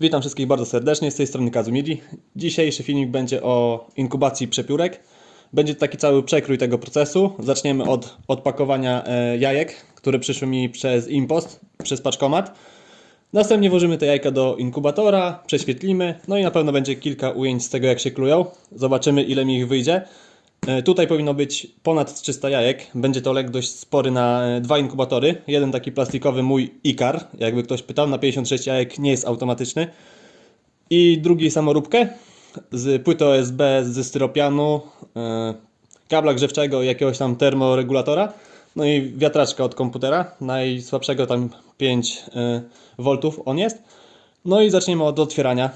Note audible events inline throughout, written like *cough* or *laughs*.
Witam wszystkich bardzo serdecznie, z tej strony Kazumiri. Dzisiejszy filmik będzie o inkubacji przepiórek. Będzie taki cały przekrój tego procesu. Zaczniemy od odpakowania e, jajek, które przyszły mi przez impost, przez paczkomat. Następnie włożymy te jajka do inkubatora, prześwietlimy, no i na pewno będzie kilka ujęć z tego jak się klują. Zobaczymy ile mi ich wyjdzie. E, Tutaj powinno być ponad 300 jajek. Będzie to lek dość spory na e, dwa inkubatory. Jeden taki plastikowy mój Ikar, jakby ktoś pytał, na 56 jajek nie jest automatyczny. I drugi samoróbkę z płyty OSB ze styropianu, e, kabla grzewczego i jakiegoś tam termoregulatora. No i wiatraczka od komputera, najsłabszego tam 5 V on jest. No i zaczniemy od otwierania.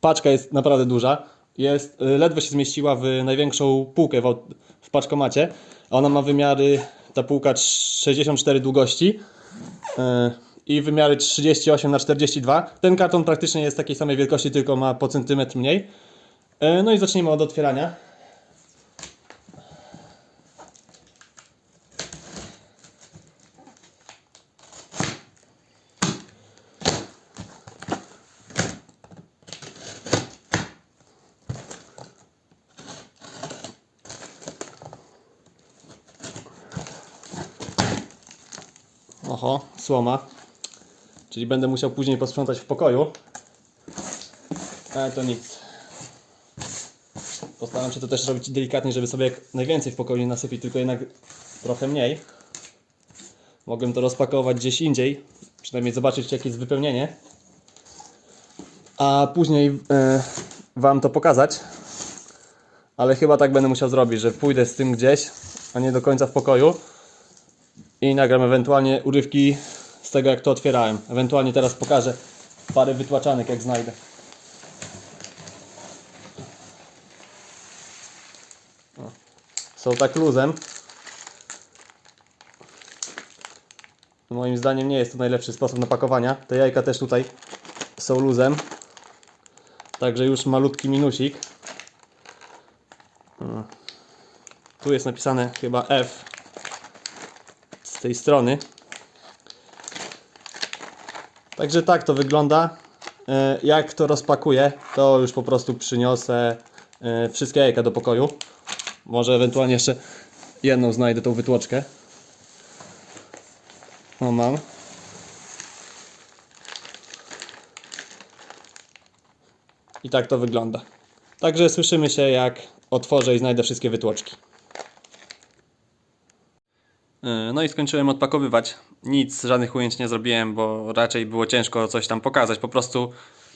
Paczka jest naprawdę duża. Jest, y, ledwo się zmieściła w największą półkę w, w paczkomacie. Ona ma wymiary, ta półka trz- 64 długości y, i wymiary 38 na 42. Ten karton praktycznie jest takiej samej wielkości, tylko ma po centymetr mniej. Y, No i zacznijmy od otwierania. Oho, słoma. Czyli będę musiał później posprzątać w pokoju. Ale to nic. Postaram się to też robić delikatnie, żeby sobie jak najwięcej w pokoju nie nasypić, tylko jednak trochę mniej. Mogłem to rozpakować gdzieś indziej, przynajmniej zobaczyć jakie jest wypełnienie. A później e, Wam to pokazać. Ale chyba tak będę musiał zrobić, że pójdę z tym gdzieś, a nie do końca w pokoju i nagram ewentualnie urywki z tego jak to otwierałem. Ewentualnie teraz pokażę parę wytłaczanek jak znajdę. Są tak luzem. Moim zdaniem nie jest to najlepszy sposób na pakowania. Te jajka też tutaj są luzem. Także już malutki minusik. Tu jest napisane chyba F z tej strony. Także tak to wygląda. E, Jak to rozpakuję, to już po prostu przyniosę e, wszystkie jajka do pokoju. Może ewentualnie jeszcze jedną znajdę tą wytłoczkę. No mam. I tak to wygląda. Także słyszymy się jak otworzę i znajdę wszystkie wytłoczki. Yy, No i skończyłem odpakowywać. Nic, żadnych ujęć nie zrobiłem, bo raczej było ciężko coś tam pokazać. Po prostu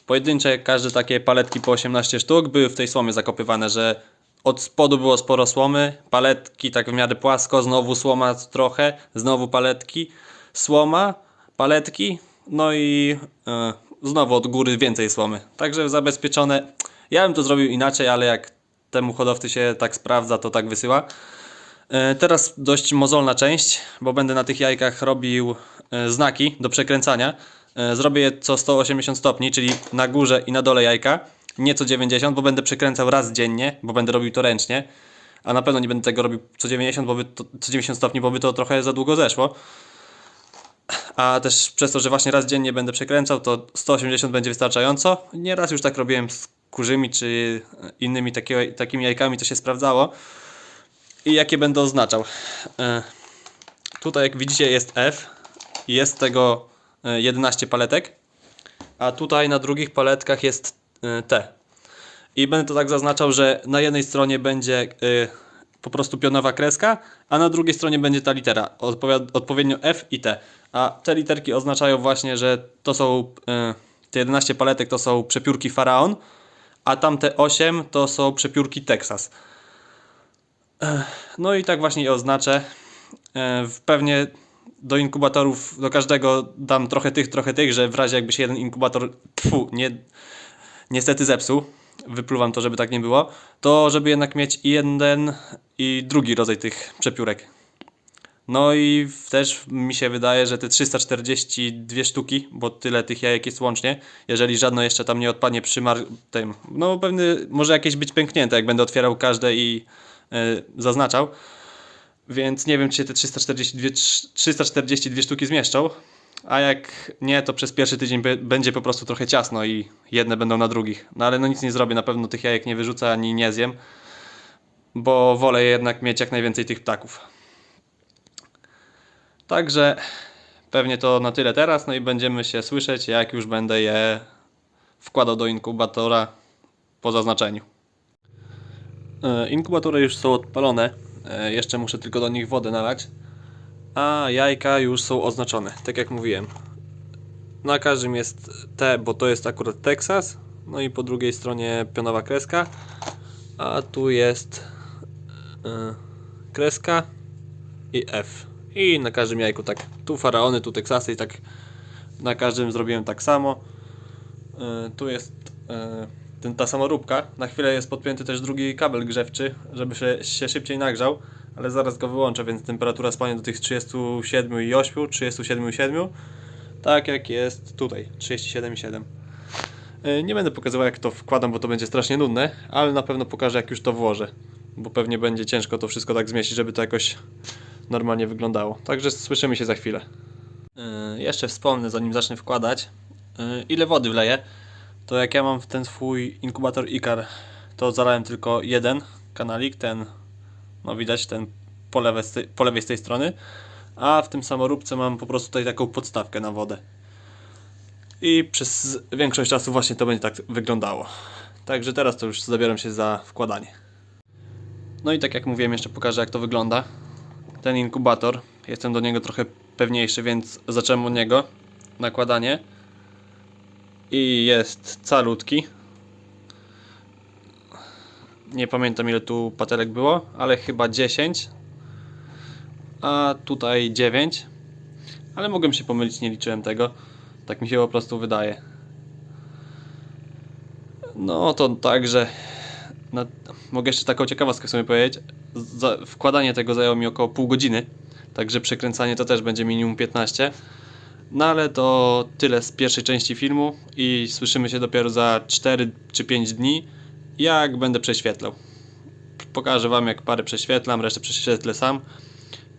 pojedyncze, każde takie paletki po 18 sztuk były w tej słomie zakopywane, że od spodu było sporo słomy, paletki tak w miarę płasko, znowu słoma trochę, znowu paletki, słoma, paletki, no i yy, znowu od góry więcej słomy. Także zabezpieczone. Ja bym to zrobił inaczej, ale jak temu hodowcy się tak sprawdza, to tak wysyła. E, Teraz dość mozolna część, bo będę na tych jajkach robił e, znaki do przekręcania. E, Zrobię je co 180 stopni, czyli na górze i na dole jajka, nie co 90, bo będę przekręcał raz dziennie, bo będę robił to ręcznie. A na pewno nie będę tego robił co 90, bo by to, co 90 stopni, bo by to trochę za długo zeszło. A też przez to, że właśnie raz dziennie będę przekręcał, to 180 będzie wystarczająco. Nieraz już tak robiłem z kurzymi czy innymi takie, takimi jajkami, to się sprawdzało i jakie będę oznaczał. E, Tutaj jak widzicie jest F jest tego e, 11 paletek, a tutaj na drugich paletkach jest e, T. I będę to tak zaznaczał, że na jednej stronie będzie e, po prostu pionowa kreska, a na drugiej stronie będzie ta litera, odpowiednio F i T. A te literki oznaczają właśnie, że to są e, te 11 paletek to są przepiórki Faraon, a tamte 8 to są przepiórki Texas. No i tak właśnie je oznaczę. E, Pewnie do inkubatorów, do każdego dam trochę tych, trochę tych, że w razie jakby się jeden inkubator tfu, nie, niestety zepsuł, wypluwam to, żeby tak nie było, to żeby jednak mieć i jeden i drugi rodzaj tych przepiórek. No i też mi się wydaje, że te 342 sztuki, bo tyle tych jajek jest łącznie, jeżeli żadno jeszcze tam nie odpadnie przy tym, no pewny, może jakieś być pęknięte, jak będę otwierał każde i zaznaczał. Więc nie wiem, czy się te 342, 342 sztuki zmieszczą. A jak nie, to przez pierwszy tydzień będzie po prostu trochę ciasno i jedne będą na drugich. No ale no nic nie zrobię, na pewno tych jajek nie wyrzucę ani nie zjem, bo wolę jednak mieć jak najwięcej tych ptaków. Także pewnie to na tyle teraz, no i będziemy się słyszeć, jak już będę je wkładał do inkubatora po zaznaczeniu. E, Inkubatory już są odpalone, e, jeszcze muszę tylko do nich wodę nalać, a jajka już są oznaczone, tak jak mówiłem. Na każdym jest T, bo to jest akurat Texas, no i po drugiej stronie pionowa kreska, a tu jest e, kreska i F. I na każdym jajku tak, tu faraony, tu Teksasy i tak na każdym zrobiłem tak samo. Tu jest ten, ta samoróbka. Na chwilę jest podpięty też drugi kabel grzewczy, żeby się, się szybciej nagrzał, ale zaraz go wyłączę, więc temperatura spadnie do tych 37,8, 37,7, tak jak jest tutaj, 37,7. E, Nie będę pokazywał jak to wkładam, bo to będzie strasznie nudne, ale na pewno pokażę jak już to włożę, bo pewnie będzie ciężko to wszystko tak zmieścić, żeby to jakoś normalnie wyglądało. Także słyszymy się za chwilę. Yy, jeszcze wspomnę, zanim zacznę wkładać, yy, ile wody wleję. To jak ja mam ten swój inkubator Icar, to zalałem tylko jeden kanalik, ten, no widać, ten po lewej, po lewej z tej strony, a w tym samoróbce mam po prostu tutaj taką podstawkę na wodę. I przez większość czasu właśnie to będzie tak wyglądało. Także teraz to już zabieram się za wkładanie. No i tak jak mówiłem, jeszcze pokażę jak to wygląda. Ten inkubator, jestem do niego trochę pewniejszy, więc zacząłem od niego nakładanie. I jest calutki. Nie pamiętam ile tu patelek było, ale chyba 10. A tutaj 9. Ale mogłem się pomylić, nie liczyłem tego. Tak mi się po prostu wydaje. No to także na, mogę jeszcze taką ciekawostkę sobie powiedzieć. Za, wkładanie tego zajęło mi około pół godziny, także przekręcanie to też będzie minimum 15. No ale to tyle z pierwszej części filmu i słyszymy się dopiero za 4 czy 5 dni, jak będę prześwietlał. Pokażę Wam jak parę prześwietlam, resztę prześwietlę sam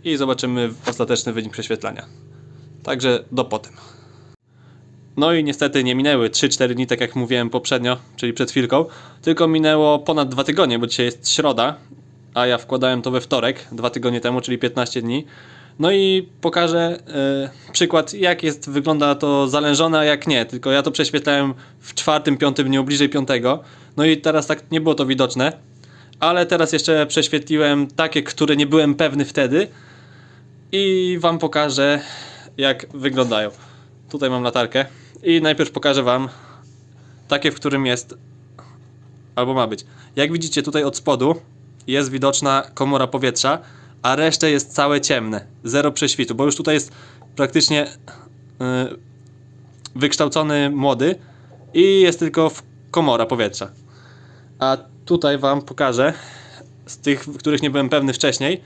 i zobaczymy ostateczny wynik prześwietlania. Także do potem. No i niestety nie minęły 3-4 dni, tak jak mówiłem poprzednio, czyli przed chwilką, tylko minęło ponad 2 tygodnie, bo dzisiaj jest środa, a ja wkładałem to we wtorek, 2 tygodnie temu, czyli 15 dni. No i pokażę e, przykład, jak jest, wygląda to zalężone, a jak nie. Tylko ja to prześwietlałem w czwartym, piątym dniu, bliżej piątego. No i teraz tak nie było to widoczne. Ale teraz jeszcze prześwietliłem takie, które nie byłem pewny wtedy. I wam pokażę, jak wyglądają. Tutaj mam latarkę. I najpierw pokażę wam takie, w którym jest albo ma być. Jak widzicie tutaj od spodu jest widoczna komora powietrza, a resztę jest całe ciemne. Zero prześwitu, bo już tutaj jest praktycznie yy, wykształcony młody i jest tylko komora powietrza. A tutaj wam pokażę z tych, których nie byłem pewny wcześniej,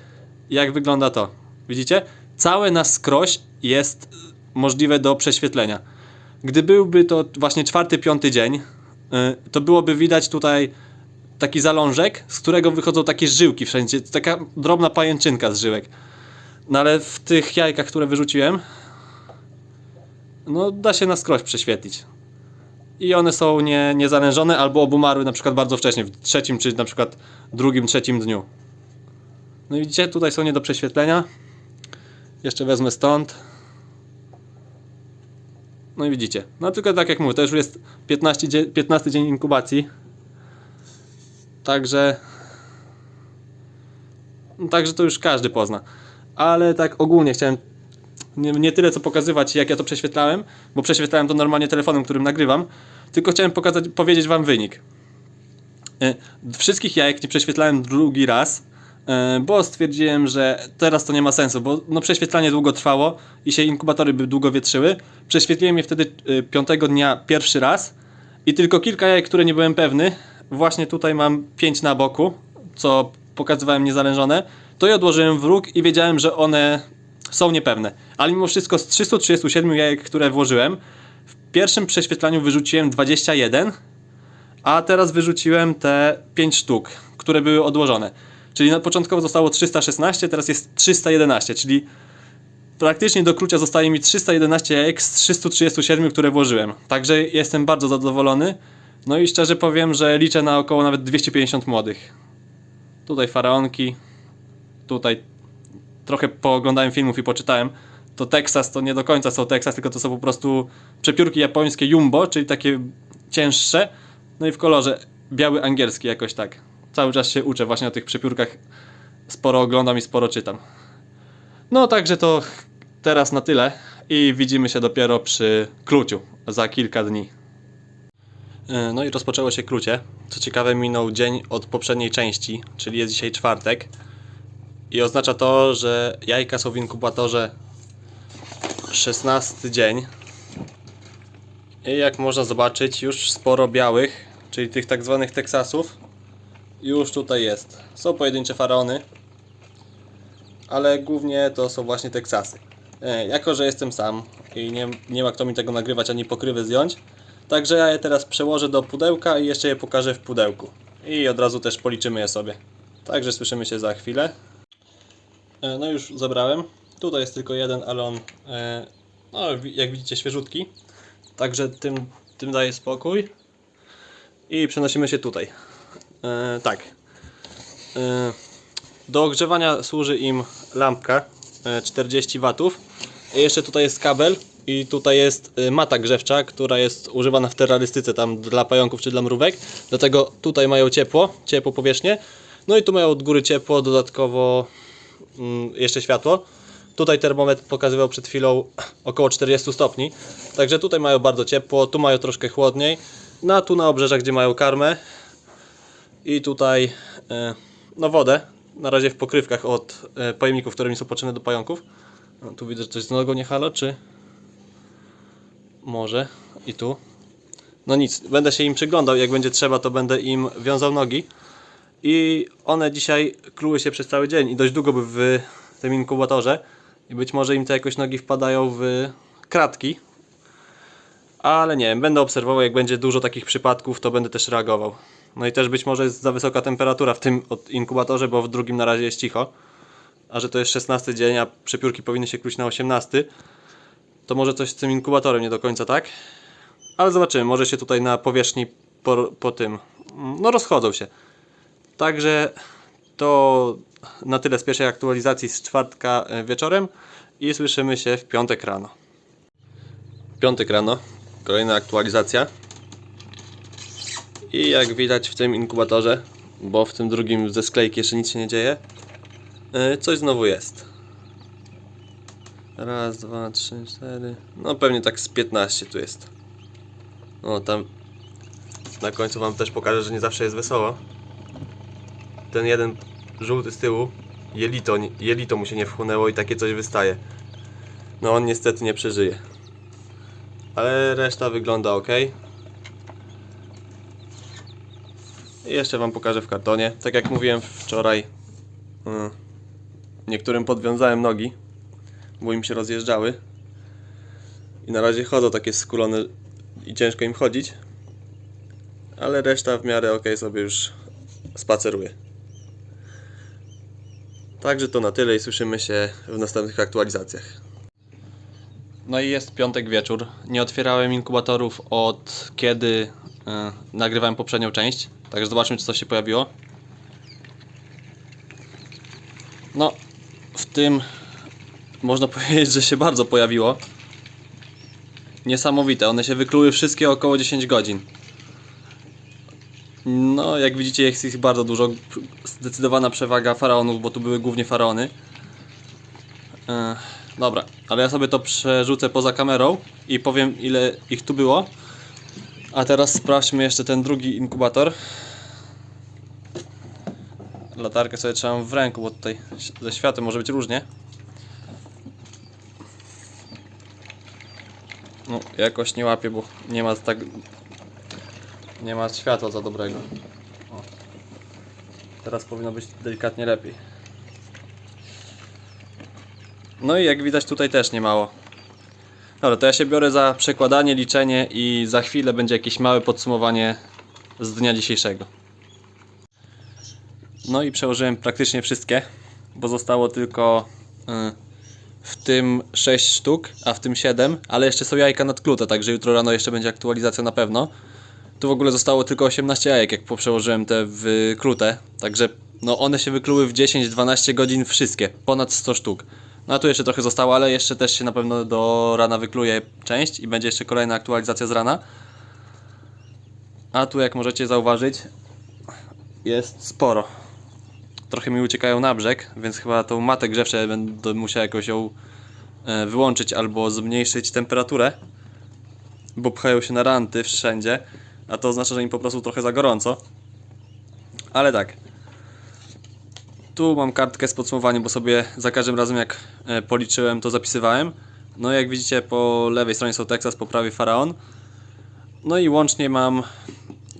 jak wygląda to. Widzicie? Całe na skroś jest możliwe do prześwietlenia. Gdy byłby to właśnie czwarty, piąty dzień, y, to byłoby widać tutaj taki zalążek, z którego wychodzą takie żyłki wszędzie. Taka drobna pajęczynka z żyłek. No ale w tych jajkach, które wyrzuciłem, no da się na skroś prześwietlić. I one są nie, niezalężone albo obumarły na przykład bardzo wcześnie, w trzecim czy na przykład drugim, trzecim dniu. No i widzicie, tutaj są nie do prześwietlenia. Jeszcze wezmę stąd. No i widzicie. No tylko tak jak mówię, to już jest 15, dzie- 15 dzień inkubacji. Także. Także to już każdy pozna. Ale tak ogólnie chciałem nie, nie tyle co pokazywać, jak ja to prześwietlałem, bo prześwietlałem to normalnie telefonem, którym nagrywam, tylko chciałem pokazać, powiedzieć Wam wynik. E, Wszystkich jajek nie prześwietlałem drugi raz, e, bo stwierdziłem, że teraz to nie ma sensu, bo no prześwietlanie długo trwało i się inkubatory by długo wietrzyły. Prześwietliłem je wtedy e, piątego dnia pierwszy raz i tylko kilka jajek, które nie byłem pewny, właśnie tutaj mam pięć na boku, co pokazywałem niezależone, to je odłożyłem w róg i wiedziałem, że one są niepewne. Ale mimo wszystko z 337 jajek, które włożyłem, w pierwszym prześwietlaniu wyrzuciłem 21, a teraz wyrzuciłem te 5 sztuk, które były odłożone. Czyli na początkowo zostało 316, teraz jest 311, czyli praktycznie do klucza zostaje mi 311 jajek z 337, które włożyłem. Także jestem bardzo zadowolony. No i szczerze powiem, że liczę na około nawet 250 młodych. Tutaj faraonki, tutaj trochę pooglądałem filmów i poczytałem. To Texas to nie do końca są Texas, tylko to są po prostu przepiórki japońskie Jumbo, czyli takie cięższe. No i w kolorze biały angielski jakoś tak. Cały czas się uczę właśnie o tych przepiórkach. Sporo oglądam i sporo czytam. No także to teraz na tyle i widzimy się dopiero przy kluciu za kilka dni. Yy, No i rozpoczęło się klucie. Co ciekawe, minął dzień od poprzedniej części, czyli jest dzisiaj czwartek. I oznacza to, że jajka są w inkubatorze 16 dzień. I jak można zobaczyć, już sporo białych, czyli tych tak zwanych Teksasów, już tutaj jest. Są pojedyncze faraony, ale głównie to są właśnie Teksasy. E, jako, że jestem sam i nie, nie ma kto mi tego nagrywać ani pokrywy zdjąć, także ja je teraz przełożę do pudełka i jeszcze je pokażę w pudełku. I od razu też policzymy je sobie. Także słyszymy się za chwilę. E, No już zabrałem. Tutaj jest tylko jeden, ale on, e, no, jak widzicie, świeżutki. Także tym, tym daje spokój. I przenosimy się tutaj. E, tak. Do ogrzewania służy im lampka e, 40 watów. I jeszcze tutaj jest kabel i tutaj jest e, mata grzewcza, która jest używana w terrorystyce tam dla pająków czy dla mrówek. Dlatego tutaj mają ciepło, ciepło powierzchnię. No i tu mają od góry ciepło, dodatkowo mm, jeszcze światło. Tutaj termometr pokazywał przed chwilą około 40 stopni. Także tutaj mają bardzo ciepło, tu mają troszkę chłodniej. No a tu na obrzeżach, gdzie mają karmę. I tutaj e, no wodę. Na razie w pokrywkach od e, pojemników, którymi są potrzebne do pająków. No, tu widzę, że coś z nogą nie halo, czy może i tu. No nic, będę się im przyglądał. Jak będzie trzeba, to będę im wiązał nogi. I one dzisiaj kluły się przez cały dzień i dość długo były w tym inkubatorze. I być może im te jakoś nogi wpadają w kratki. Ale nie wiem, będę obserwował, jak będzie dużo takich przypadków, to będę też reagował. No i też być może jest za wysoka temperatura w tym inkubatorze, bo w drugim na razie jest cicho. A że to jest 16 dzień, a przepiórki powinny się kluć na 18, to może coś z tym inkubatorem nie do końca tak. Ale zobaczymy, może się tutaj na powierzchni po, po tym, no rozchodzą się. Także to na tyle z pierwszej aktualizacji z czwartka e, wieczorem i słyszymy się w piątek rano. Piątek rano, kolejna aktualizacja. I jak widać w tym inkubatorze, bo w tym drugim ze sklejki jeszcze nic się nie dzieje, e, coś znowu jest. Raz, dwa, trzy, cztery. No pewnie tak z 15 tu jest. No tam na końcu wam też pokażę, że nie zawsze jest wesoło ten jeden żółty z tyłu, jelito, jelito mu się nie wchłonęło i takie coś wystaje. No on niestety nie przeżyje. Ale reszta wygląda ok. I jeszcze Wam pokażę w kartonie. Tak jak mówiłem wczoraj, mm, niektórym podwiązałem nogi, bo im się rozjeżdżały. I na razie chodzą takie skulone i ciężko im chodzić. Ale reszta w miarę ok sobie już spaceruje. Także to na tyle i słyszymy się w następnych aktualizacjach. No i jest piątek wieczór. Nie otwierałem inkubatorów od kiedy e, nagrywałem poprzednią część. Także zobaczmy, czy coś się pojawiło. No, w tym można *laughs* powiedzieć, że się bardzo pojawiło. Niesamowite. One się wykluły wszystkie około 10 godzin. No, jak widzicie, jest ich bardzo dużo. Zdecydowana przewaga faraonów, bo tu były głównie faraony. E, dobra, ale ja sobie to przerzucę poza kamerą i powiem, ile ich tu było. A teraz sprawdźmy jeszcze ten drugi inkubator. Latarkę sobie trzymam w ręku, bo tutaj ze światłem może być różnie. No, jakoś nie łapię, bo nie ma tak nie ma światła za dobrego. O. Teraz powinno być delikatnie lepiej. No i jak widać tutaj też nie mało. Dobra, to ja się biorę za przekładanie, liczenie i za chwilę będzie jakieś małe podsumowanie z dnia dzisiejszego. No i przełożyłem praktycznie wszystkie, bo zostało tylko y, w tym 6 sztuk, a w tym 7, ale jeszcze są jajka nadklute, także jutro rano jeszcze będzie aktualizacja na pewno. Tu w ogóle zostało tylko 18 jajek, jak poprzełożyłem te wyklute, także no one się wykluły w 10-12 godzin wszystkie, ponad 100 sztuk. No a tu jeszcze trochę zostało, ale jeszcze też się na pewno do rana wykluje część i będzie jeszcze kolejna aktualizacja z rana. A tu jak możecie zauważyć jest sporo. Trochę mi uciekają na brzeg, więc chyba tą matę grzewczę będę musiał jakoś ją e, wyłączyć albo zmniejszyć temperaturę, bo pchają się na ranty wszędzie, a to oznacza, że im po prostu trochę za gorąco. Ale tak. Tu mam kartkę z podsumowaniem, bo sobie za każdym razem jak e, policzyłem, to zapisywałem. No jak widzicie po lewej stronie są Texas, po prawej Faraon. No i łącznie mam,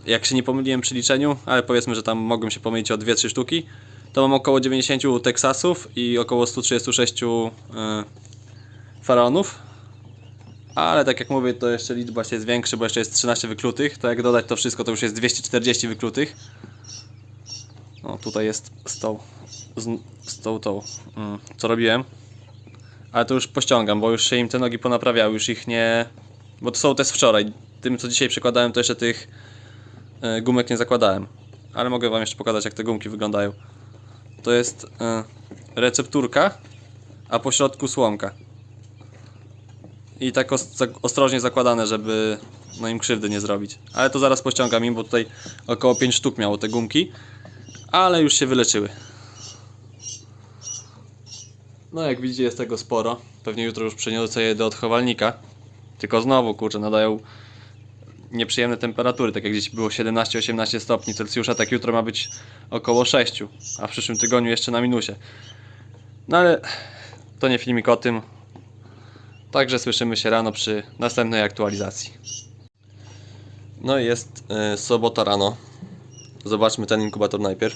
jak się nie pomyliłem przy liczeniu, ale powiedzmy, że tam mogłem się pomylić o 2-3 sztuki, to mam około 90 Texasów i około 136 e, Faraonów. Ale tak jak mówię, to jeszcze liczba się zwiększy, bo jeszcze jest 13 wyklutych. To jak dodać to wszystko, to już jest 240 wyklutych. O, tutaj jest z tą, z, z tą, tą, co robiłem. Ale to już pościągam, bo już się im te nogi ponaprawiały, już ich nie... Bo to są te z wczoraj. Tym, co dzisiaj przekładałem, to jeszcze tych e, gumek nie zakładałem. Ale mogę wam jeszcze pokazać, jak te gumki wyglądają. To jest e, recepturka, a po środku słomka. I tak ostrożnie zakładane, żeby no im krzywdy nie zrobić. Ale to zaraz pościągam im, bo tutaj około 5 sztuk miało te gumki. Ale już się wyleczyły. No jak widzicie jest tego sporo. Pewnie jutro już przeniosę je do odchowalnika. Tylko znowu kurczę nadają nieprzyjemne temperatury, tak jak gdzieś było 17-18 stopni Celsjusza, tak jutro ma być około 6, a w przyszłym tygodniu jeszcze na minusie. No ale to nie filmik o tym. Także słyszymy się rano przy następnej aktualizacji. No i jest y, sobota rano. Zobaczmy ten inkubator najpierw.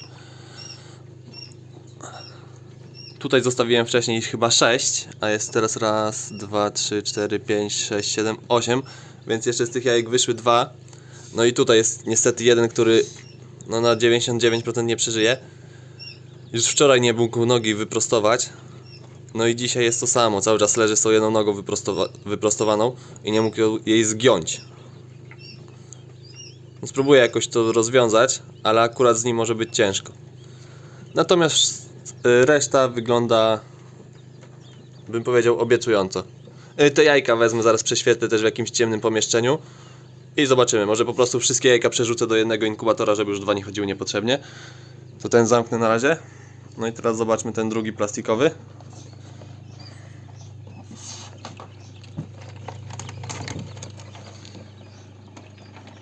Tutaj zostawiłem wcześniej chyba 6, a jest teraz raz, dwa, trzy, cztery, pięć, sześć, siedem, osiem, więc jeszcze z tych jajek wyszły dwa. No i tutaj jest niestety jeden, który no na 99% nie przeżyje. Już wczoraj nie mógł nogi wyprostować. No i dzisiaj jest to samo, cały czas leży z tą jedną nogą wyprostowa- wyprostowaną i nie mógł jej zgiąć. No Spróbuję jakoś to rozwiązać, ale akurat z nim może być ciężko. Natomiast y, reszta wygląda, bym powiedział, obiecująco. Y, Te jajka wezmę, zaraz prześwietlę też w jakimś ciemnym pomieszczeniu i zobaczymy. Może po prostu wszystkie jajka przerzucę do jednego inkubatora, żeby już dwa nie chodziły niepotrzebnie. To ten zamknę na razie. No i teraz zobaczmy ten drugi plastikowy.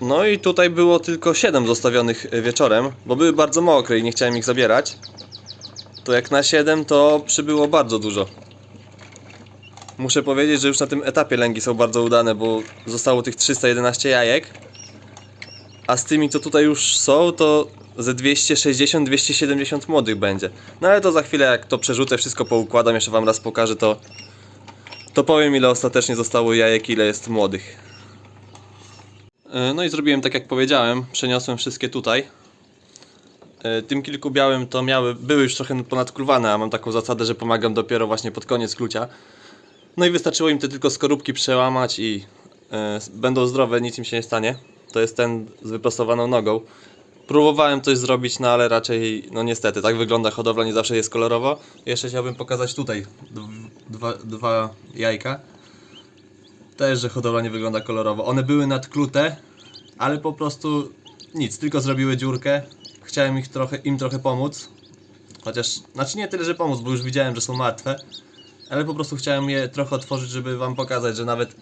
No i tutaj było tylko 7 zostawionych y, wieczorem, bo były bardzo mokre i nie chciałem ich zabierać. To jak na 7 to przybyło bardzo dużo. Muszę powiedzieć, że już na tym etapie lęgi są bardzo udane, bo zostało tych 311 jajek. A z tymi, co tutaj już są, to ze 260-270 młodych będzie. No ale to za chwilę, jak to przerzucę, wszystko poukładam, jeszcze wam raz pokażę, to, to powiem ile ostatecznie zostało jajek, ile jest młodych. E, No i zrobiłem tak jak powiedziałem, przeniosłem wszystkie tutaj. E, Tym kilku białym to miały, były już trochę ponadkluwane, a mam taką zasadę, że pomagam dopiero właśnie pod koniec klucia. No i wystarczyło im te tylko skorupki przełamać i e, będą zdrowe, nic im się nie stanie. To jest ten z wyprostowaną nogą. Próbowałem coś zrobić, no ale raczej, no niestety, tak wygląda hodowla, nie zawsze jest kolorowo. Jeszcze chciałbym pokazać tutaj dw- dwa, dwa jajka. Też, że hodowla nie wygląda kolorowo. One były nadklute, ale po prostu nic, tylko zrobiły dziurkę. Chciałem ich trochę, im trochę pomóc. Chociaż, znaczy nie tyle, że pomóc, bo już widziałem, że są martwe. Ale po prostu chciałem je trochę otworzyć, żeby wam pokazać, że nawet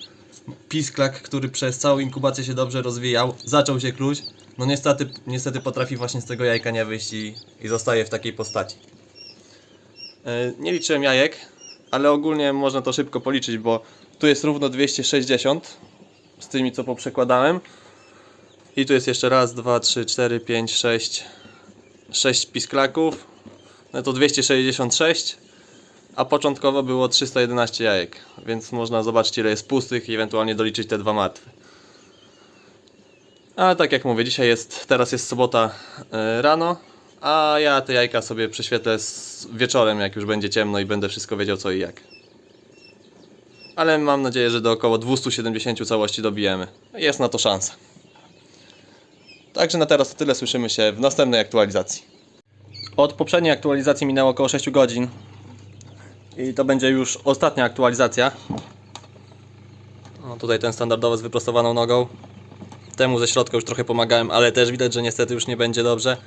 pisklak, który przez całą inkubację się dobrze rozwijał, zaczął się kluć. No niestety, niestety potrafi właśnie z tego jajka nie wyjść i, i zostaje w takiej postaci. E, Nie liczyłem jajek, ale ogólnie można to szybko policzyć, bo tu jest równo 260 z tymi co poprzekładałem. I tu jest jeszcze raz, dwa, trzy, cztery, pięć, sześć, sześć pisklaków. No to 266, a początkowo było 311 jajek, więc można zobaczyć ile jest pustych i ewentualnie doliczyć te dwa martwe. Ale tak jak mówię, dzisiaj jest, teraz jest sobota e, rano, a ja te jajka sobie prześwietlę wieczorem, jak już będzie ciemno i będę wszystko wiedział co i jak. ale mam nadzieję, że do około 270 całości dobijemy. Jest na to szansa. Także na teraz to tyle, słyszymy się w następnej aktualizacji. Od poprzedniej aktualizacji minęło około 6 godzin. I to będzie już ostatnia aktualizacja. O, tutaj ten standardowy z wyprostowaną nogą. Temu ze środka już trochę pomagałem, ale też widać, że niestety już nie będzie dobrze.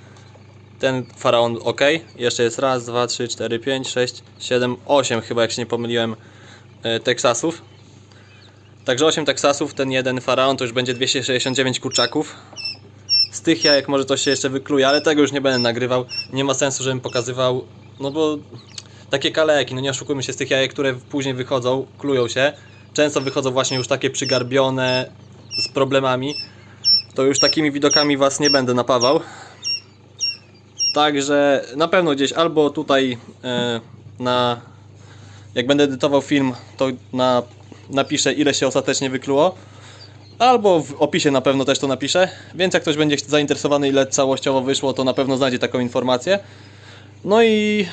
Ten faraon ok. Jeszcze jest raz, dwa, trzy, cztery, pięć, sześć, siedem, osiem chyba jak się nie pomyliłem e, Teksasów. Także 8 Teksasów, ten jeden faraon to już będzie 269 kurczaków. Z tych jajek może coś się jeszcze wykluje, ale tego już nie będę nagrywał. Nie ma sensu, żebym pokazywał, no bo takie kaleki, no nie oszukujmy się, z tych jajek, które później wychodzą, klują się. Często wychodzą właśnie już takie przygarbione, z problemami. To już takimi widokami Was nie będę napawał. Także na pewno gdzieś albo tutaj e, na jak będę edytował film, to na, napiszę ile się ostatecznie wykluło. Albo w opisie na pewno też to napiszę. Więc jak ktoś będzie zainteresowany ile całościowo wyszło, to na pewno znajdzie taką informację. No i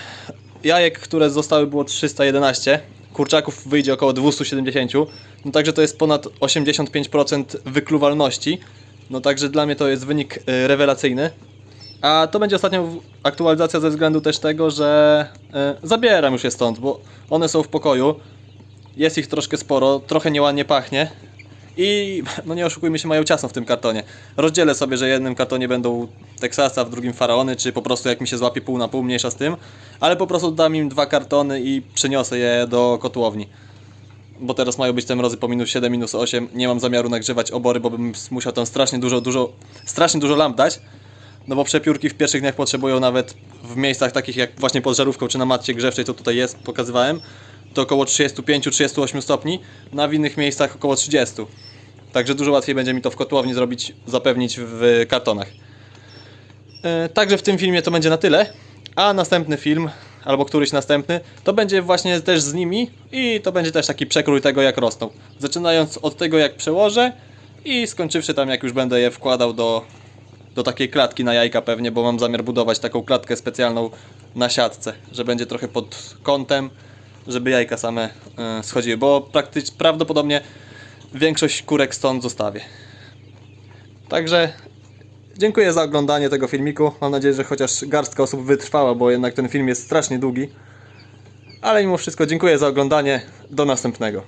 jajek, które zostały było 311. Kurczaków wyjdzie około 270. No także to jest ponad 85% wykluwalności. No także dla mnie to jest wynik y, rewelacyjny. A to będzie ostatnia aktualizacja ze względu też tego, że y, zabieram już je stąd, bo one są w pokoju. Jest ich troszkę sporo, trochę nieładnie pachnie. I no nie oszukujmy się, mają ciasno w tym kartonie. Rozdzielę sobie, że jednym kartonie będą Teksasa, w drugim Faraony, czy po prostu jak mi się złapie pół na pół, mniejsza z tym. Ale po prostu dam im dwa kartony i przeniosę je do kotłowni. Bo teraz mają być te mrozy po minus 7, minus 8. Nie mam zamiaru nagrzewać obory, bo bym musiał tam strasznie dużo, dużo, strasznie dużo lamp dać. No bo przepiórki w pierwszych dniach potrzebują nawet w miejscach takich jak właśnie pod żarówką czy na matcie grzewczej, co tutaj jest, pokazywałem, to około 35-38 stopni, na w innych miejscach około 30. Także dużo łatwiej będzie mi to w kotłowni zrobić, zapewnić w kartonach. E, Także w tym filmie to będzie na tyle, a następny film, albo któryś następny, to będzie właśnie też z nimi i to będzie też taki przekrój tego jak rosną. Zaczynając od tego jak przełożę i skończywszy tam jak już będę je wkładał do, do takiej klatki na jajka pewnie, bo mam zamiar budować taką klatkę specjalną na siatce, że będzie trochę pod kątem, żeby jajka same e, schodziły, bo praktycz, prawdopodobnie większość kurek stąd zostawię. Także dziękuję za oglądanie tego filmiku. Mam nadzieję, że chociaż garstka osób wytrwała, bo jednak ten film jest strasznie długi. Ale mimo wszystko dziękuję za oglądanie. Do następnego.